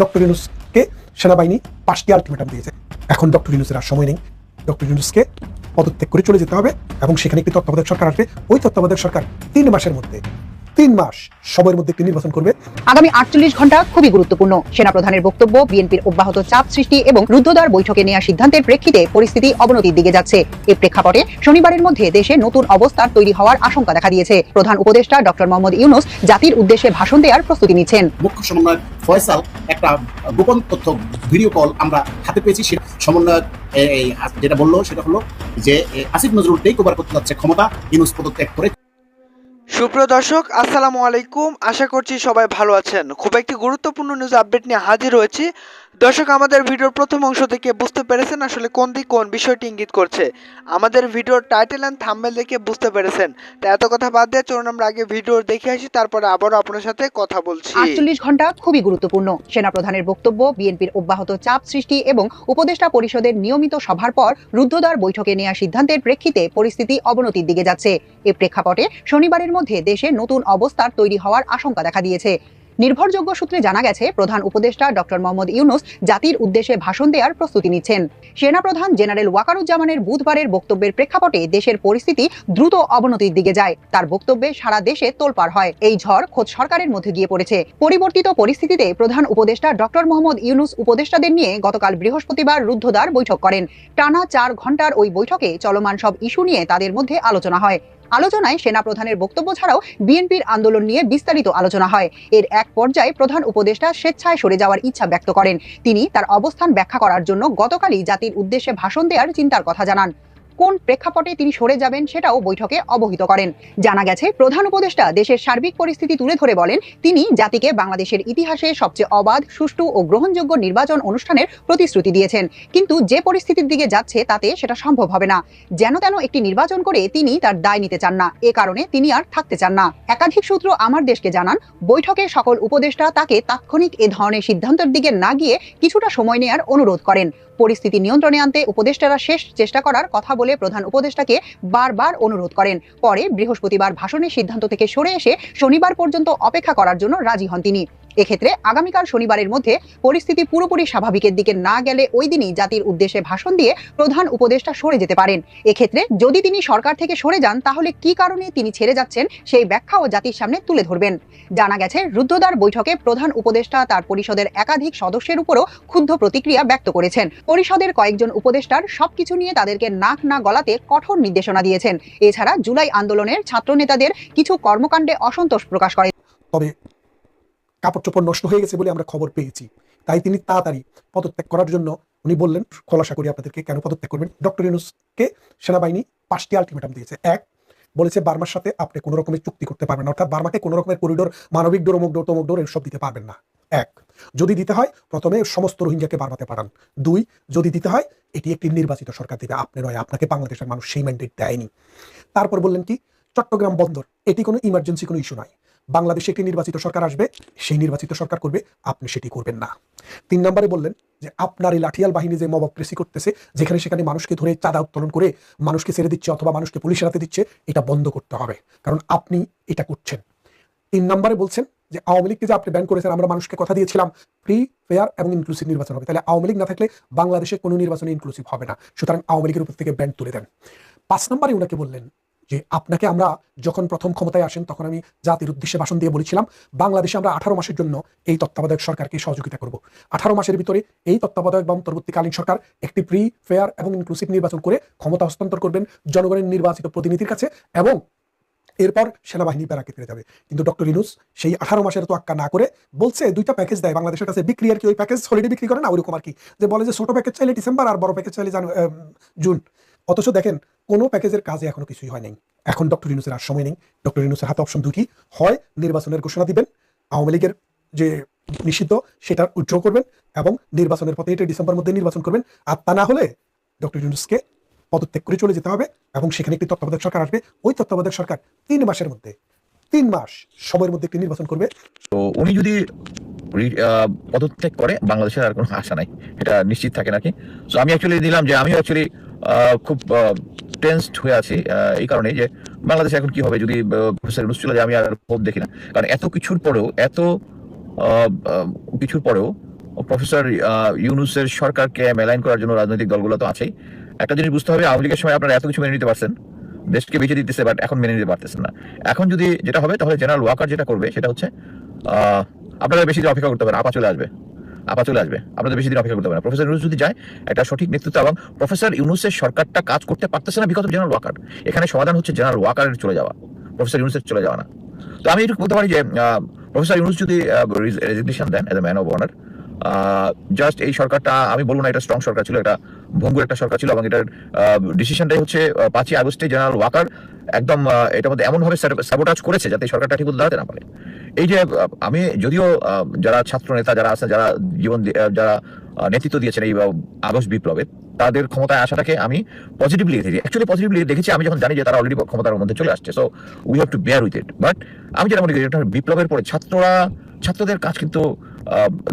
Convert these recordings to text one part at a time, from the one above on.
Doctor ইউনুসকে সেনাবাহিনী পাঁচটি আলটিমেটাম দিয়েছে। এখন ডক্টর ইউনুসের আর সময় নেই। ডক্টর ইউনুসকে পদত্যাগ করে চলে যেতে হবে এবং সেখানে একটি তত্ত্বাবধায়ক সরকার আসবে। ওই তত্ত্বাবধায়ক সরকার তিন মাসের মধ্যে তিন মাস সময়ের মধ্যে একটি নির্বাচন করবে। আগামী আটচল্লিশ ঘণ্টা খুবই গুরুত্বপূর্ণ। সেনাপ্রধানের বক্তব্য বিএনপির অব্যাহত চাপ সৃষ্টি এবং রুদ্ধদ্বার বৈঠকে নেওয়া সিদ্ধান্তের প্রেক্ষিতে পরিস্থিতি অবনতির দিকে যাচ্ছে। এ প্রেক্ষাপটে শনিবারের মধ্যে দেশে নতুন অবস্থার তৈরি হওয়ার আশঙ্কা দেখা দিয়েছে। প্রধান উপদেষ্টা ডক্টর মোহাম্মদ ইউনুস জাতির উদ্দেশ্যে ভাষণ দেওয়ার প্রস্তুতি নিচ্ছেন। মুখ্য সমন্বয়ক ফয়সাল একটা গোপন তথ্য ভিডিও কল আমরা হাতে পেয়েছি সে সমন্বয়ক যেটা বলল সেটা হলো যে আসিফ নজরুল টেক ওভার করতে যাচ্ছে ক্ষমতা ইউনুস পদত্যাগ করে সুপ্রিয় দর্শক, আসসালামু আলাইকুম। আশা করছি সবাই ভালো আছেন। খুব একটি গুরুত্বপূর্ণ নিউজ আপডেট নিয়ে হাজির হয়েছি। দর্শক, আমাদের ভিডিওর প্রথম অংশ থেকে বুঝতে পেরেছেন আসলে কোন দিক কোন বিষয়টি ইঙ্গিত করছে। আমাদের ভিডিওর টাইটেল অ্যান্ড থাম্বেল দেখে বুঝতে পেরেছেন। তা এত কথা বাদ দিয়ে চলুন আমরা আগে ভিডিও দেখে আসি, তারপরে আবারও আপনার সাথে কথা বলছি। আটচল্লিশ ঘণ্টা খুবই গুরুত্বপূর্ণ। সেনাপ্রধানের বক্তব্য, বিএনপির অব্যাহত চাপ সৃষ্টি এবং উপদেষ্টা পরিষদের নিয়মিত সভার পর রুদ্ধদ্বার বৈঠকে নেওয়া সিদ্ধান্তের প্রেক্ষিতে পরিস্থিতি অবনতির দিকে যাচ্ছে। এ প্রেক্ষাপটে শনিবারের মধ্যে দেশে নতুন অবস্থার তৈরি হওয়ার আশঙ্কা দেখা দিয়েছে। নির্ভরযোগ্য সূত্রে জানা গেছে, প্রধান উপদেষ্টা ডক্টর মোহাম্মদ ইউনুস জাতির উদ্দেশ্যে ভাষণ দেওয়ার প্রস্তুতি নিচ্ছেন। সেনাপ্রধান জেনারেল ওয়াকারুজ্জামানের বুধবারের বক্তব্যের প্রেক্ষাপটে দেশের পরিস্থিতি দ্রুত অবনতির দিকে যায়। তার বক্তব্যে সারা দেশে তোলপাড় হয়। এই ঝড় খোদ সরকারের মধ্যে গিয়ে পড়েছে। পরিবর্তিত পরিস্থিতিতে প্রধান উপদেষ্টা ডক্টর মোহাম্মদ ইউনুস উপদেষ্টাদের নিয়ে গতকাল বৃহস্পতিবার রুদ্ধদ্বার বৈঠক করেন। টানা চার ঘণ্টার ওই বৈঠকে চলমান সব ইস্যু নিয়ে তাদের মধ্যে আলোচনা হয়। আলোচনায় সেনা প্রধানের বক্তব্য ছাড়াও বিএনপির আন্দোলন নিয়ে বিস্তারিত আলোচনা হয়। এর এক পর্যায়ে প্রধান উপদেষ্টা স্বেচ্ছায় সরে যাওয়ার ইচ্ছা ব্যক্ত করেন। তিনি তার অবস্থান ব্যাখ্যা করার জন্য গতকালই জাতির উদ্দেশ্যে ভাষণ দেওয়ার চিন্তার কথা জানান। কোন প্রেক্ষাপটে তিনি সরে যাবেন সেটাও বৈঠকে অবহিত করেন। জানা গেছে, প্রধান উপদেষ্টা দেশের সার্বিক পরিস্থিতি তুলে ধরে বলেন, তিনি জাতিকে বাংলাদেশের ইতিহাসে সবচেয়ে অবাধ, সুষ্ঠু ও গ্রহণযোগ্য নির্বাচন অনুষ্ঠানের প্রতিশ্রুতি দিয়েছেন। কিন্তু যে পরিস্থিতির দিকে যাচ্ছে তাতে সেটা সম্ভব হবে না। যেন তেন একটি নির্বাচন করে তিনি তার দায় নিতে চান না। এ কারণে তিনি আর থাকতে চান না। একাধিক সূত্র আমার দেশকে জানান, বৈঠকে সকল উপদেষ্টা তাকে তাৎক্ষণিক এ ধরনের সিদ্ধান্তের দিকে না গিয়ে কিছুটা সময় নেয়ার অনুরোধ করেন। পরিস্থিতি নিয়ন্ত্রণে আনতে উপদেষ্টারা শেষ চেষ্টা করার কথা বলে প্রধান উপদেষ্টাকে বারবার অনুরোধ করেন। পরে বৃহস্পতিবার ভাষণের সিদ্ধান্ত থেকে সরে এসে শনিবার পর্যন্ত অপেক্ষা করার জন্য রাজি হন তিনি। এক্ষেত্রে আগামীকাল শনিবারের মধ্যে পরিস্থিতি পুরোপুরি স্বাভাবিকের দিকে না গেলে ওই দিনই জাতির উদ্দেশ্যে ভাষণ দিয়ে প্রধান উপদেষ্টা সরে যেতে পারেন। এক্ষেত্রে যদি তিনি সরকার থেকে সরে যান, তাহলে কি কারণে তিনি ছেড়ে যাচ্ছেন সেই ব্যাখ্যাও জাতির সামনে তুলে ধরবেন। জানা গেছে রুদ্ধদ্বার বৈঠকে প্রধান উপদেষ্টা তার পরিষদের একাধিক সদস্যের উপরও ক্ষুব্ধ প্রতিক্রিয়া ব্যক্ত করেছেন। পরিষদের কয়েকজন উপদেষ্টার সবকিছু নিয়ে তাদেরকে নাক না গলাতে কঠোর নির্দেশনা দিয়েছেন। এছাড়া জুলাই আন্দোলনের ছাত্র নেতাদের কিছু কর্মকাণ্ডে অসন্তোষ প্রকাশ করেন। তবে কাপড় চোপড় নষ্ট হয়ে গেছে বলে আমরা খবর পেয়েছি। তাই তিনি তাড়াতাড়ি পদত্যাগ করার জন্য উনি বললেন, খোলাসা করি আপনাদেরকে, কেন পদত্যাগ করবেন? ডক্টর ইউনুসকে সেনাবাহিনী পাঁচটি আলটিমেটাম দিয়েছে। এক, বলেছে বার্মার সাথে আপনি কোনো রকমের চুক্তি করতে পারবেন অর্থাৎ বার্মাকে কোনো রকমের করিডোর, মানবিক ডোর অমুক ডোর তমুক ডোর এসব দিতে পারবেন না। এক, যদি দিতে হয়, প্রথমে সমস্ত রোহিঙ্গাকে বার্মাতে পাঠান। দুই, যদি দিতে হয়, এটি একটি নির্বাচিত সরকার দিবে। আপনি নয়, আপনাকে বাংলাদেশের মানুষ সেই ম্যান্ডেট দেয়নি। তারপর বললেন কি, চট্টগ্রাম বন্দর, এটি কোনো ইমার্জেন্সি কোনো ইস্যু নয়। বাংলাদেশে একটি নির্বাচিত সরকার আসবে, সেই নির্বাচিত সরকার করবে, আপনি সেটি করবেন না। তিন নম্বরে বললেন যে, আপনার এই লাঠিয়াল বাহিনী যে মবক্রেসি করতেছে, যেখানে সেখানে মানুষকে ধরে চাঁদা উত্তোলন করে মানুষকে ছেড়ে দিচ্ছে অথবা মানুষকে পুলিশের হাতে দিচ্ছে, এটা বন্ধ করতে হবে। কারণ আপনি এটা করছেন। তিন নম্বরে বলছেন যে, আওয়ামী লীগকে যে আপনি ব্যান করেছেন, আমরা মানুষকে কথা দিয়েছিলাম ফ্রি ফেয়ার এবং ইনক্লুসিভ নির্বাচন হবে। তাহলে আওয়ামী লীগ না থাকলে বাংলাদেশে কোনো নির্বাচনে ইনক্লুসিভ হবে না। সুতরাং আওয়ামী লীগের উপর থেকে ব্যান তুলে দেন। পাঁচ নম্বরে ওনাকে বললেন যে আপনাকে আমরা যখন প্রথম ক্ষমতায় আসেন, তখন আমি জাতির উদ্দেশ্যে ভাষণ দিয়ে বলেছিলাম, বাংলাদেশে আমরা আঠারো মাসের জন্য এই তত্ত্বাবধায়ক সরকারকে সহযোগিতা করব। আঠারো মাসের ভিতরে এই তত্ত্বাবধায়ক বা অন্তর্বর্তীকালীন সরকার একটি ফ্রি ফেয়ার এবং ইনক্লুসিভ নির্বাচন করে ক্ষমতা হস্তান্তর করবেন জনগণের নির্বাচিত প্রতিনিধির কাছে এবং এরপর সেনাবাহিনী ব্যারাকে ফিরে যাবে। কিন্তু ডক্টর ইনুস সেই আঠারো মাসের তো আক্কা না করে বলছে, দুইটা প্যাকেজ দেয়, বাংলাদেশের কাছে বিক্রি আর কি, ওই প্যাকেজ হলিডে বিক্রি করে না? ওইরকম আর কি। যে বলে যে ছোট প্যাকেজ চাইলে ডিসেম্বর আর বড় প্যাকেজ চাইলে জুন অথচ দেখেন, কোনো প্যাকেজের কাজে এখনও কিছুই হয় নাই। এখন ডক্টর ইনুসের আর সময় নেই। ডক্টর ইনুসের হাতে অপশন দুটি হয়, নির্বাচনের ঘোষণা দিবেন, আওয়ামী লীগের যে নিষিদ্ধ সেটা উজ্জ্বল করবেন এবং নির্বাচনের পথে এটা ডিসেম্বর মধ্যে নির্বাচন করবেন। আর তা না হলে ডক্টর ইউনুসকে পদত্যাগ করে চলে যেতে হবে এবং সেখানে একটি তত্ত্বাবধায়ক সরকার আসবে। ওই তত্ত্বাবধায়ক সরকার তিন মাসের মধ্যে, তিন মাস সময়ের মধ্যে একটি নির্বাচন করবে। তো উনি যদি পদত্যাগ করে, বাংলাদেশের আর কোনো আশা নাই। এটা নিশ্চিত থাকে নাকি? তো আমি অ্যাকচুয়ালি দিলাম যে আমি অ্যাকচুয়ালি খুব টেন্সড হয়ে আছি এই কারণে যে বাংলাদেশে এখন কি হবে যদি প্রফেসর ইউনুস আমি আর হোপ দেখি না। কারণ এত কিছুর পরেও এত কিছুর পরেও প্রফেসর ইউনুসের সরকারকে মেলাইন করার জন্য রাজনৈতিক দলগুলো তো আছেই। একটা জিনিস বুঝতে হবে আওয়ামী লীগের সময় আপনারা এত কিছু মেনে নিতে পারছেন দেশকে বেঁচে দিতেছে বাট এখন মেনে নিতে পারতেছেন না। এখন যদি যেটা হবে তাহলে জেনারেল ওয়াকার যেটা করবে সেটা হচ্ছে আপনারা বেশি অপেক্ষা করতে হবে না, আপা চলে আসবে। আপা চলে আসবে। আপনাদের বেশি দিন অপেক্ষা করতে হবে না। প্রফেসর ইউনুস যদি যায়, একটা সঠিক নেতৃত্ব এবং প্রফেসর ইউনুসের সরকারটা কাজ করতে পারতেছে না বিকজ জেনারেল ওয়াকার এখানে সমাধান হচ্ছে জেনারেল ওয়াকারের চলে যাওয়া। প্রফেসর ইউনুসের চলে যাওয়া না। তো আমি একটু বলতে পারি যে প্রফেসর ইউনুস যদি resignation then as a man of honour just এই সরকারটা, আমি বলব না এটা স্ট্রং সরকার ছিল, এটা ভঙ্গুর একটা সরকার ছিল এবং এটার ডিসিশনটাই হচ্ছে পাঁচই আগস্টে জেনারেল ওয়াকার একদম এটার মধ্যে এমনভাবে স্যাবোটাজ করেছে যাতে সরকারটা ঠিক দাঁড়াতে না পারে। এই যে আমি যদিও যারা ছাত্র নেতা, যারা আছে, যারা জীবন যারা নেতৃত্ব দিয়েছেন এই আগস্ট বিপ্লবে, তাদের ক্ষমতায় আসাটাকে আমি পজিটিভলি দেখেছি। অ্যাকচুয়ালি পজিটিভলি দেখেছি, আমি যখন জানি যে তারা অলরেডি ক্ষমতার মধ্যে চলে আসছে so we have to bear with it but আমি যেটা মনে করি বিপ্লবের পরে ছাত্ররা, ছাত্রদের কাজ কিন্তু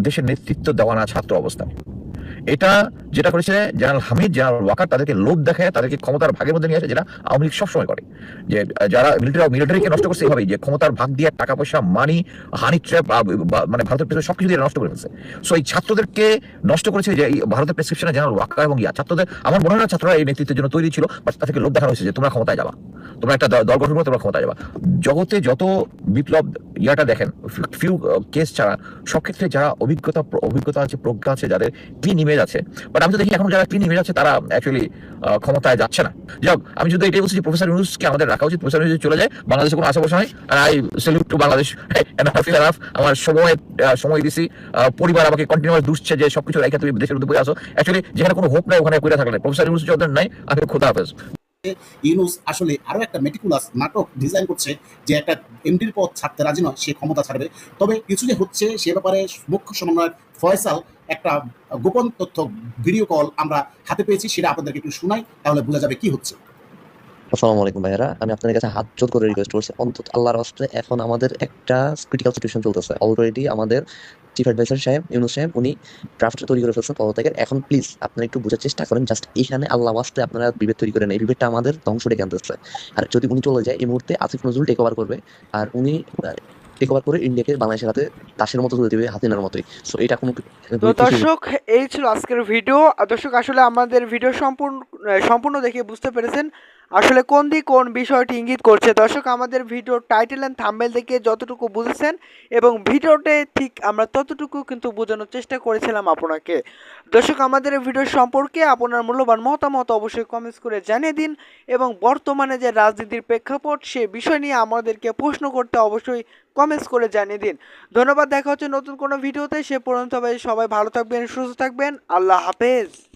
দেশের নেতৃত্ব দেওয়া না ছাত্র অবস্থায়। এটা যেটা করেছে জেনারেল হামিদ, জেনারেল ওয়াকার, তাদেরকে লোভ দেখায়, তাদেরকে ক্ষমতার ভাগের মধ্যে নিয়ে আসে, যেটা আওয়ামী লীগ সবসময় করে। যে যারা মিলিটারি মিলিটারিকে নষ্ট করছে এইভাবেই যে ক্ষমতার ভাগ দিয়ে টাকা পয়সা মানি হানি ট্র্যাপ মানে ভারতের পেছনে সবকিছু দিয়ে নষ্ট করে ফেলছে। সো এই ছাত্রদেরকে নষ্ট করেছে যে ভারতের প্রেসক্রিপশনে জেনারেল ওয়াকার এবং ইয়া, ছাত্রদের, আমার মনে হয় না ছাত্ররা এই নেতৃত্বের জন্য তৈরি ছিল বা তাদেরকে লোভ দেখানো হয়েছে যে তোমরা ক্ষমতায় যাবা। তোমরা একটা দল গঠন করে তোমরা ক্ষমতায় যাবা। জগতে যত বিপ্লব ইয়াটা দেখেন ফিউ কেস ছাড়া সব ক্ষেত্রে যারা অভিজ্ঞতা অভিজ্ঞতা আছে, প্রজ্ঞা আছে, যাদের ক্লিন ইমেজ আছে বাট আমি তো দেখি এখন যারা ক্লিন ইমেজ আছে তারা অ্যাকচুয়ালি ক্ষমতায় যাচ্ছে না। যাই আমি যদি এটাই বলছি যে প্রফেসর ইউনুসকে আমাদের রাখা উচিত প্রফেসর ইউনুস চলে যায়, বাংলাদেশে কোনো আশা বসা হয় আর আই সেলিউট টু বাংলাদেশ আমার সময় সময় দিছি। পরিবার আমাকে কন্টিনিউয়াস দুষছে যে সবকিছু রেখে তুমি দেশের মধ্যে বই আসো অ্যাকচুয়ালি যেখানে কোনো হোপ নাই, ওখানে পড়ে থাকলে। প্রফেসর ইউনুস যদি নাই, আমি খোদা হাফেজ। ইউনুস আসলে আরও একটা মেটিকুলাস নাটক ডিজাইন করছে যে একটা এমডির পথ ছাড়তে রাজি নয়, সে ক্ষমতা ছাড়বে। তবে কিছু যে হচ্ছে সে ব্যাপারে মুখ্য সমন্বয়ক ফয়সাল একটা গোপন তথ্য ভিডিও কল আমরা হাতে পেয়েছি, সেটা আপনাদেরকে একটু শোনাই, তাহলে বোঝা যাবে কি হচ্ছে। আসসালামু আলাইকুম আমি আপনাদের কাছে হাত জোর করে রিকোয়েস্ট করছি। অন্তত আল্লাহর হস্তে এখন আমাদের একটা ক্রিটিক্যাল সিচুয়েশন চলতেছে। অলরেডি আমাদের চিফ অ্যাডভাইসার সাহেব, ইউনুস সাহেব, উনি তৈরি করে ফেলছেন পদত্যাগের। এখন প্লিজ আপনারা একটু বোঝার চেষ্টা করেন জাস্ট এইখানে আল্লাহ আপনারা বিভেদ তৈরি বিভেদটা আমাদের ধ্বংস ডেকে আনতেছে। আর যদি উনি চলে যায়, এই মুহূর্তে আসিফ নজরুল টেক ওভার করবে। আর উনি টেক ওভার করে ইন্ডিয়াকে বাংলাদেশের হাতে তাসের মতো তুলে দেবে, হাতিনার মতোই। সো এটা কোনো দর্শক, এই ছিল আজকের ভিডিও দর্শক, আসলে আমাদের ভিডিও সম্পূর্ণ সম্পূর্ণ দেখে বুঝতে পেরেছেন। আসলে কোন দিক কোন বিষয়টি ইঙ্গিত করছে? দর্শক, আমাদের ভিডিও টাইটেল অ্যান্ড থাম্বেল দেখে যতটুকু বুঝেছেন এবং ভিডিওতে ঠিক আমরা ততটুকু কিন্তু বোঝানোর চেষ্টা করেছিলাম আপনাকে। দর্শক, আমাদের ভিডিও সম্পর্কে আপনার মূল্যবান মতামত অবশ্যই কমেন্টস করে জানিয়ে দিন এবং বর্তমানে যে রাজনীতির প্রেক্ষাপট, সে বিষয় নিয়ে আমাদেরকে প্রশ্ন করতে অবশ্যই কমেন্টস করে জানিয়ে দিন। ধন্যবাদ, দেখা হচ্ছে নতুন কোনো ভিডিওতে। সে পর্যন্ত সবাই ভালো থাকবেন, সুস্থ থাকবেন। আল্লাহ হাফেজ।